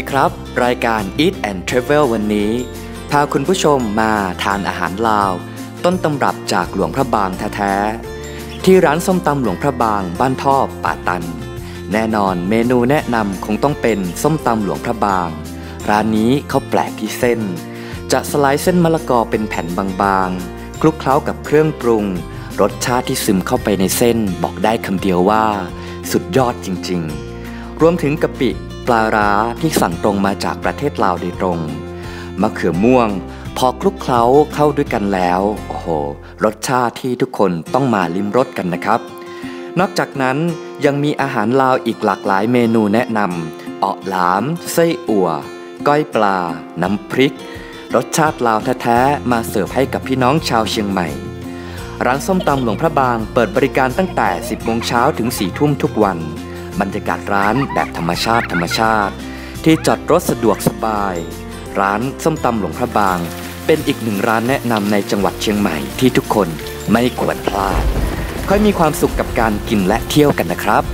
ีครับ รายการ Eat and Travel วันนี้ พาคุณผู้ชมมาทานอาหารลาว ต้นตำรับจากหลวงพระบางแท้ๆที่ร้านส้มตำหลวงพระบางบ้านท่อป่าตัน แน่นอนเมนูแนะนำคงต้องเป็นส้มตำหลวงพระบาง ร้านนี้เขาแปลกที่เส้น จะสไลด์เส้นมะละกอเป็นแผ่นบางๆคลุกเคล้ากับเครื่องปรุง รสชาติที่ซึมเข้าไปในเส้นบอกได้คำเดียวว่า สุดยอดจริง ๆ รวมถึงกะปิ ลาร้าที่สั่งตรงมาจากประเทศลาวโดยตรง มะเขือม่วง พอคลุกเคล้าเข้าด้วยกันแล้ว โอ้โห รสชาติที่ทุกคนต้องมาลิ้มรสกันนะครับ นอกจากนั้นยังมีอาหารลาวอีกหลากหลายเมนูแนะนำเออหลาม ไส้อั่ว ก้อยปลา น้ำพริก รสชาติลาวแท้ๆ มาเสิร์ฟให้กับพี่น้องชาวเชียงใหม่ร้านส้มตำหลวงพระบางเปิดบริการตั้งแต่ 10โมงเช้าถึง 4 ทุ่มทุกวัน บรรยากาศร้านแบบธรรมชาติธรรมชาติ ที่จอดรถสะดวกสบาย ร้านส้มตำหลวงพระบาง เป็นอีกหนึ่งร้านแนะนำในจังหวัดเชียงใหม่ที่ทุกคนไม่ควรพลาดค่อยมีความสุขกับการกินและเที่ยวกันนะครับ